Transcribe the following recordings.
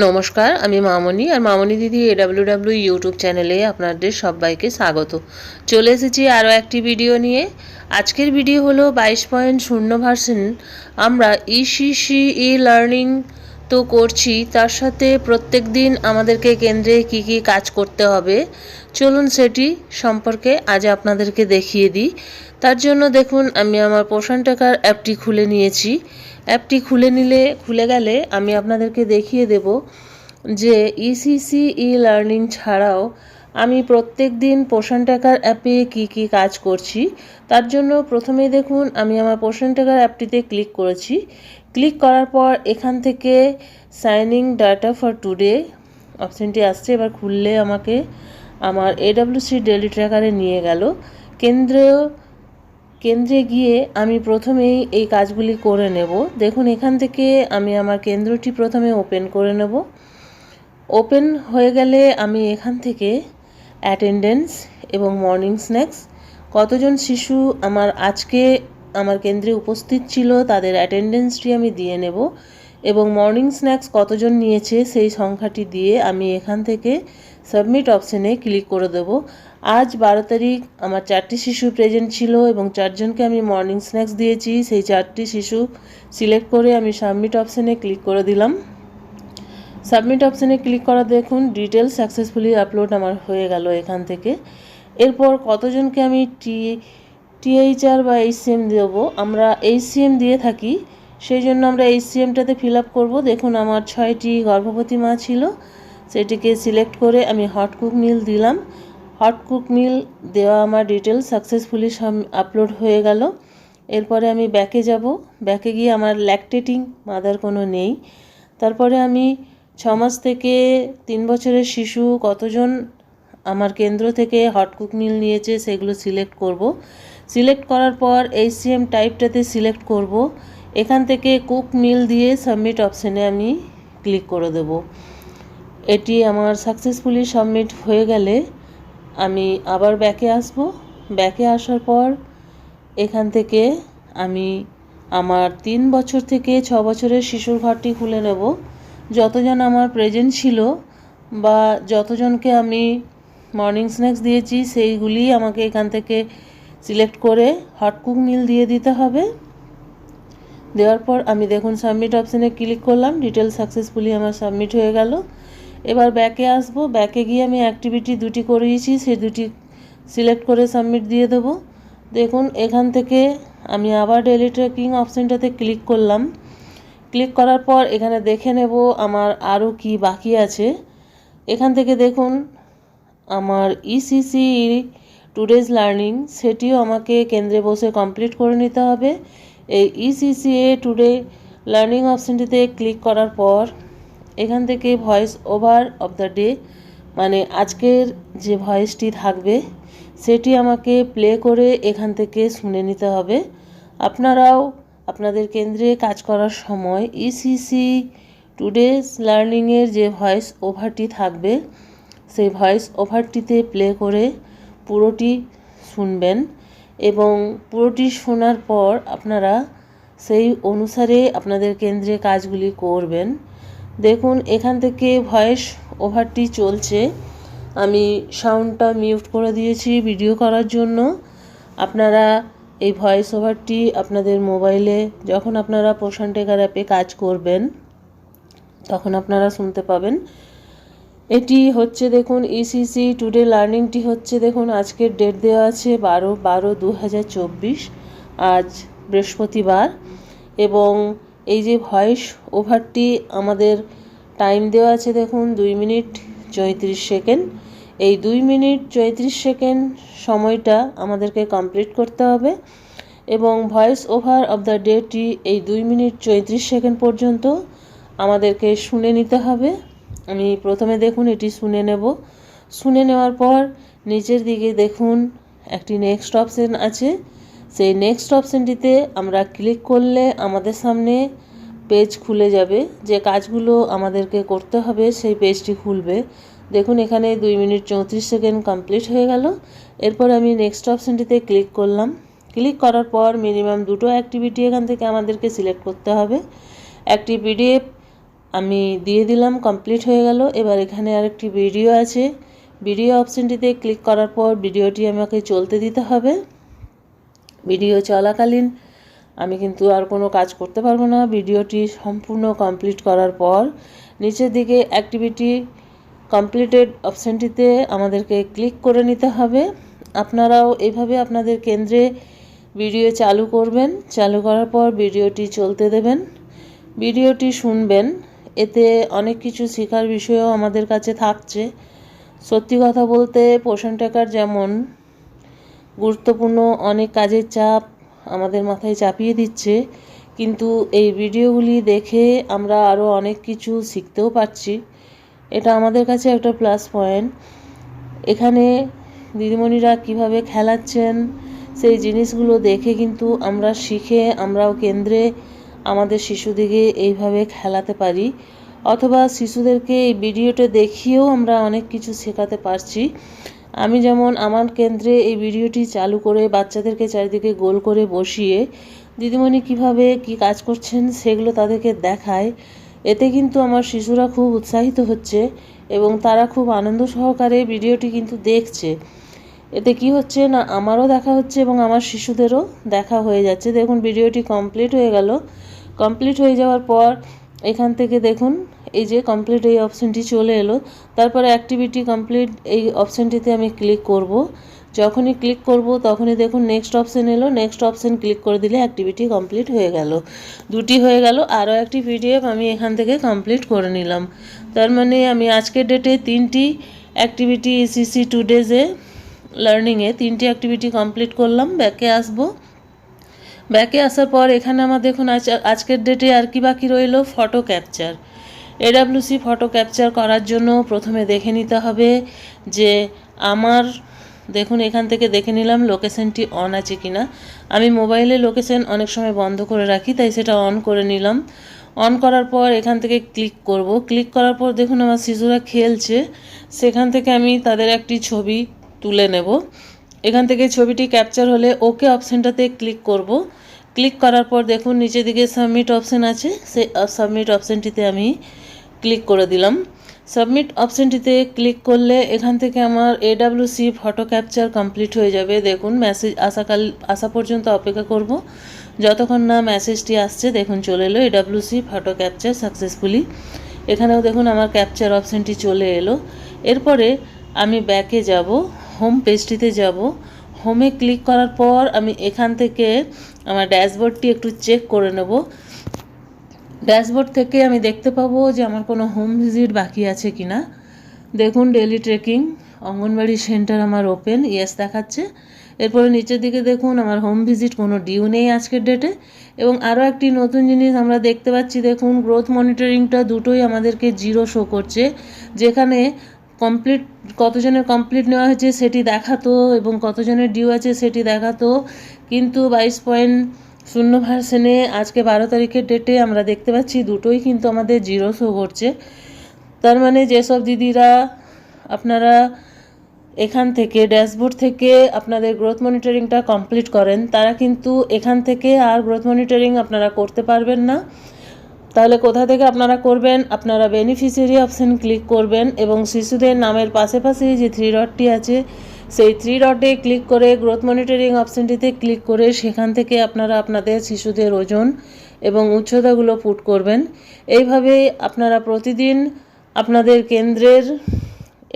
নমস্কার, আমি মামনি আর মামনি দিদি এডাব্লিউ ডাব্লিউ ইউটিউব চ্যানেলে আপনাদের সবাইকে স্বাগত। চলে এসেছি আরও একটি ভিডিও নিয়ে। আজকের ভিডিও হলো বাইশ পয়েন্ট শূন্য ভার্সেন আমরা ইসিসি ই লার্নিং তো করছি। তার সাথে প্রত্যেক দিন আমাদেরকে কেন্দ্রে কি কি কাজ করতে হবে, চলুন সেটি সম্পর্কে আজ আপনাদেরকে দেখিয়ে দিই। তার জন্য দেখুন, আমি আমার পোষণ টাকার অ্যাপটি খুলে নিয়েছি। অ্যাপটি খুলে নিলে, খুলে গেলে আমি আপনাদেরকে দেখিয়ে দেব যে ইসিসি ই লার্নিং ছাড়াও আমি প্রত্যেক দিন পোষণ টাকার অ্যাপে কি কি কাজ করছি। তার জন্য প্রথমেই দেখুন, আমি আমার পোষণ টাকার অ্যাপটিতে ক্লিক করেছি। ক্লিক করার পর এখান থেকে সাইনিং ডাটা ফর টুডে অপশানটি আসছে। এবার খুললে আমাকে আমার এডাব্লিউসি ডেলি ট্র্যাকারে নিয়ে গেল। কেন্দ্রীয় কেন্দ্রে গিয়ে আমি প্রথমেই এই কাজগুলি করে নেব। দেখুন, এখান থেকে আমি আমার কেন্দ্রটি প্রথমে ওপেন করে নেব। ওপেন হয়ে গেলে আমি এখান থেকে অ্যাটেন্ডেন্স এবং মর্নিং স্ন্যাক্স। কতজন শিশু আমার আজকে আমার কেন্দ্রে উপস্থিত ছিল তাদের অ্যাটেন্ডেন্সটি আমি দিয়ে নেব এবং মর্নিং স্ন্যাক্স কতজন নিয়েছে সেই সংখ্যাটি দিয়ে আমি এখান থেকে সাবমিট অপশানে ক্লিক করে দেব। আজ বারো তারিখ, আমার চারটি শিশু প্রেজেন্ট ছিল এবং চারজনকে আমি মর্নিং স্ন্যাক্স দিয়েছি। সেই চারটি শিশু সিলেক্ট করে আমি সাবমিট অপশানে ক্লিক করে দিলাম। সাবমিট অপশানে ক্লিক করা দেখুন ডিটেল সাকসেসফুলি আপলোড আমার হয়ে গেল এখান থেকে। এরপর কতজনকে আমি টি টিএইচআর বা এইচসিএম দেবো? আমরা এইচসিএম দিয়ে থাকি সেই জন্য আমরা এইচসিএমটাতে ফিল আপ করব। দেখুন, আমার ছয়টি গর্ভবতী মা ছিল, সেটিকে সিলেক্ট করে আমি হট কুক মিল দিলাম। হট কুক মিল দেওয়া আমার ডিটেল সাকসেসফুলি আপলোড হয়ে গেল। এরপরে আমি ব্যাকে যাব। ব্যাকে গিয়ে আমার ল্যাকটেটিং মাদার কোনো নেই। তারপরে আমি ছ মাস থেকে তিন বছরের শিশু কতজন আমার কেন্দ্র থেকে হট কুক মিল নিয়েছে সেগুলো সিলেক্ট করব। সিলেক্ট করার পর এইচসিএম টাইপটাতে সিলেক্ট করব। এখান থেকে কুক মিল দিয়ে সাবমিট অপশানে আমি ক্লিক করে দেব। এটি আমার সাকসেসফুলি সাবমিট হয়ে গেলে আমি আবার ব্যাকে আসব। ব্যাকে আসার পর এখান থেকে আমি আমার তিন বছর থেকে ছ বছরের শিশুর ঘরটি খুলে নেব। যতজন আমার প্রেজেন্ট ছিল বা যতজনকে আমি মর্নিং স্ন্যাক্স দিয়েছি, সেইগুলি আমাকে এখান থেকে সিলেক্ট করে হট কুক মিল দিয়ে দিতে হবে। দেওয়ার পর আমি দেখুন সাবমিট অপশানে ক্লিক করলাম। ডিটেল সাকসেসফুলি আমার সাবমিট হয়ে গেল। এবার ব্যাকে আসব। ব্যাকে গিয়ে আমি অ্যাক্টিভিটি দুটি করিয়েছি, সেই দুটি সিলেক্ট করে সাবমিট দিয়ে দেবো। দেখুন, এখান থেকে আমি আবার ডেলি ট্র্যাকিং অপশানটাতে ক্লিক করলাম। ক্লিক করার পর এখানে দেখে নেব আমার আরও কি বাকি আছে। এখান থেকে দেখুন, আমার ইসিসি টুডেজ লার্নিং সেটিও আমাকে কেন্দ্রে বসে কমপ্লিট করে নিতে হবে। এই ইসিসিএ টুডে লার্নিং অপশানটিতে ক্লিক করার পর এখান থেকে voice over of the day মানে আজকের যে ভয়েসটি থাকবে, সেটি আমাকে প্লে করে এখান থেকে শুনে নিতে হবে। আপনারাও আপনাদের কেন্দ্রে কাজ করার সময় ইসিসি টুডেস লার্নিংয়ের যে ভয়েস ওভারটি থাকবে, সেই ভয়েস ওভারটিতে প্লে করে পুরোটি শুনবেন এবং পুরোটি শোনার পর আপনারা সেই অনুসারে আপনাদের কেন্দ্রে কাজগুলি করবেন। দেখুন, এখান থেকে ভয়েস ওভারটি চলছে। আমি সাউন্ডটা মিউট করে দিয়েছি ভিডিও করার জন্য। আপনারা এই ভয়েস ওভারটি আপনাদের মোবাইলে, যখন আপনারা পোষণ টেকার অ্যাপে কাজ করবেন, তখন আপনারা শুনতে পাবেন। এটি হচ্ছে, দেখুন ইসিসি টুডে লার্নিংটি হচ্ছে, দেখুন, আজকের ডেট দেওয়া আছে বারো বারো দু আজ বৃহস্পতিবার। এবং এই যে ভয়েস ওভারটি আমাদের টাইম দেওয়া আছে দেখুন, দুই মিনিট চৌত্রিশ সেকেন্ড। এই দুই মিনিট চৌত্রিশ সেকেন্ড সময়টা আমাদেরকে কমপ্লিট করতে হবে এবং ভয়েস ওভার অফ দ্য ডেটি এই দুই মিনিট চৌত্রিশ সেকেন্ড পর্যন্ত আমাদেরকে শুনে নিতে হবে। আমি প্রথমে দেখুন, এটি শুনে নেব। শুনে নেওয়ার পর নিচের দিকে দেখুন, একটি নেক্সট অপশান আছে। সেই নেক্সট অপশানটিতে আমরা ক্লিক করলে আমাদের সামনে পেজ খুলে যাবে। যে কাজগুলো আমাদেরকে করতে হবে সেই পেজটি খুলবে। দেখুন, এখানে দুই মিনিট চৌত্রিশ সেকেন্ড কমপ্লিট হয়ে গেল। এরপর আমি নেক্সট অপশানটিতে ক্লিক করলাম। ক্লিক করার পর মিনিমাম দুটো অ্যাক্টিভিটি এখান থেকে আমাদেরকে সিলেক্ট করতে হবে। একটি পিডিএফ আমি দিয়ে দিলাম কমপ্লিট হয়ে গেল। এবার এখানে আরেকটি ভিডিও আছে। ভিডিও অপশানটিতে ক্লিক করার পর ভিডিওটি আমাকে চলতে দিতে হবে। ভিডিও চলাকালীন আমি কিন্তু আর কোনো কাজ করতে পারব না। ভিডিওটি সম্পূর্ণ কমপ্লিট করার পর নিচের দিকে অ্যাক্টিভিটি কমপ্লিটেড অপশানটিতে আমাদেরকে ক্লিক করে নিতে হবে। আপনারাও এভাবে আপনাদের কেন্দ্রে ভিডিও চালু করবেন। চালু করার পর ভিডিওটি চলতে দেবেন। ভিডিওটি শুনবেন। এতে অনেক কিছু শেখার বিষয়ও আমাদের কাছে থাকছে। সত্যি কথা বলতে পোষণ টাকার যেমন গুরুত্বপূর্ণ অনেক কাজের চাপ আমাদের মাথায় চাপিয়ে দিচ্ছে। কিন্তু এই ভিডিওগুলি দেখে আমরা আরও অনেক কিছু শিখতেও পারছি। এটা আমাদের কাছে একটা প্লাস পয়েন্ট এখানে দিদিমণিরা কীভাবে খেলাচ্ছেন, সেই জিনিসগুলো দেখে কিন্তু আমরা শিখে আমরাও কেন্দ্রে আমাদের শিশুদিকে এইভাবে খেলাতে পারি। অথবা শিশুদেরকে এই ভিডিওটা দেখিয়েও আমরা অনেক কিছু শেখাতে পারছি। আমি যেমন আমার কেন্দ্রে এই ভিডিওটি চালু করে বাচ্চাদেরকে চারিদিকে গোল করে বসিয়ে দিদিমণি কীভাবে কি কাজ করছেন সেগুলো তাদেরকে দেখায়, এতে কিন্তু আমার শিশুরা খুব উৎসাহিত হচ্ছে এবং তারা খুব আনন্দ সহকারে ভিডিওটি কিন্তু দেখছে। এতে কি হচ্ছে না, আমারও দেখা হচ্ছে এবং আমার শিশুদেরও দেখা হয়ে যাচ্ছে। দেখুন, ভিডিওটি কমপ্লিট হয়ে গেল। কমপ্লিট হয়ে যাওয়ার পর এখান থেকে দেখুন এই যে কমপ্লিট এই অপশানটি চলে এলো, তারপরে অ্যাক্টিভিটি কমপ্লিট এই অপশানটিতে আমি ক্লিক করব। যখনই ক্লিক করব, তখনই দেখুন নেক্সট অপশান এলো নেক্সট অপশান ক্লিক করে দিলে অ্যাক্টিভিটি কমপ্লিট হয়ে গেল। দুটি হয়ে গেল, আরও একটি পিডিএফ আমি এখান থেকে কমপ্লিট করে নিলাম। তার মানে আমি আজকের ডেটে তিনটি অ্যাক্টিভিটি ইসিসি টু ডেজে লার্নিংয়ে তিনটি অ্যাক্টিভিটি কমপ্লিট করলাম ব্যাকে আসব। ব্যাকে আসার পর এখানে আমার দেখুন আজ, আজকের ডেটে আর কি বাকি রইল? Photo capture AWC photo capture করার জন্য প্রথমে দেখে নিতে হবে যে আমার, দেখুন এখান থেকে দেখে নিলাম লোকেশনটি অন আছে কি না আমি মোবাইলে লোকেশন অনেক সময় বন্ধ করে রাখি, তাই সেটা অন করে নিলাম। অন করার পর এখান থেকে ক্লিক করব। ক্লিক করার পর দেখুন আমার শিশুরা খেলছে, সেখান থেকে আমি তাদের একটি ছবি তুলে নেব। এখান থেকে ছবিটি ক্যাপচার হলে ওকে অপশানটাতে ক্লিক করব। ক্লিক করার পর দেখুন নিচের দিকে সাবমিট অপশান আছে, সেই সাবমিট অপশানটিতে আমি ক্লিক করে দিলাম। সাবমিট অপশানটিতে ক্লিক করলে এখান থেকে আমার এডাব্লিউসি ফটো ক্যাপচার কমপ্লিট হয়ে যাবে। দেখুন মেসেজ আসাকাল আসা পর্যন্ত অপেক্ষা করব। যতক্ষণ না মেসেজটি আসছে, দেখুন, চলে এলো এডাব্লিউসি ফটো ক্যাপচার সাকসেসফুলি এখানেও দেখুন, আমার ক্যাপচার অপশানটি চলে এলো। এরপরে আমি ব্যাকে যাব হোম পেজটিতে যাব। হোমে ক্লিক করার পর আমি এখান থেকে আমার ড্যাশবোর্ডটি একটু চেক করে নেব। ড্যাশবোর্ড থেকে আমি দেখতে পাবো যে আমার কোনো হোম ভিজিট বাকি আছে কি না দেখুন ডেলি ট্রেকিং অঙ্গনবাড়ি সেন্টার আমার ওপেন ইয়েস দেখাচ্ছে। এরপরে নিচের দিকে দেখুন, আমার হোম ভিজিট কোনো ডিউ নেই আজকের ডেটে এবং আরও একটি নতুন জিনিস আমরা দেখতে পাচ্ছি, দেখুন গ্রোথ মনিটরিংটা দুটোই আমাদেরকে জিরো শো করছে। যেখানে কমপ্লিট কতজনের কমপ্লিট নেওয়া হয়েছে সেটি দেখাতো এবং কতজনের ডিউ আছে সেটি দেখাতো। কিন্তু বাইশ পয়েন্ট শূন্য ভার্সেনে আজকে বারো তারিখের ডেটে আমরা দেখতে পাচ্ছি দুটোই কিন্তু আমাদের জিরো শো করছে তার মানে যেসব দিদিরা আপনারা এখান থেকে ড্যাশবোর্ড থেকে আপনাদের গ্রোথ মনিটরিংটা কমপ্লিট করেন, তারা কিন্তু এখান থেকে আর গ্রোথ মনিটরিং আপনারা করতে পারবেন না। তাহলে কোথা থেকে আপনারা করবেন? আপনারা বেনিফিশিয়ারি অপশান ক্লিক করবেন এবং শিশুদের নামের পাশে যে থ্রি ডটটি আছে সেই থ্রি ডটে ক্লিক করে গ্রোথ মনিটরিং অপশানটিতে ক্লিক করে সেখান থেকে আপনারা আপনাদের শিশুদের ওজন এবং উচ্চতাগুলো পুট করবেন। এইভাবে আপনারা প্রতিদিন আপনাদের কেন্দ্রের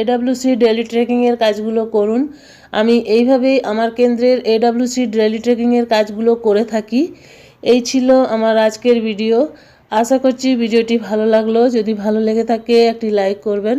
এডাব্লিউসি ডেলি ট্রেকিংয়ের কাজগুলো করুন। আমি এইভাবেই আমার কেন্দ্রের এডাব্লিউসি ডেলি ট্রেকিংয়ের কাজগুলো করে থাকি। এই ছিল আমার আজকের ভিডিও আশা করছি ভিডিওটি ভালো লাগল। যদি ভালো লেগে থাকে একটি লাইক করবেন।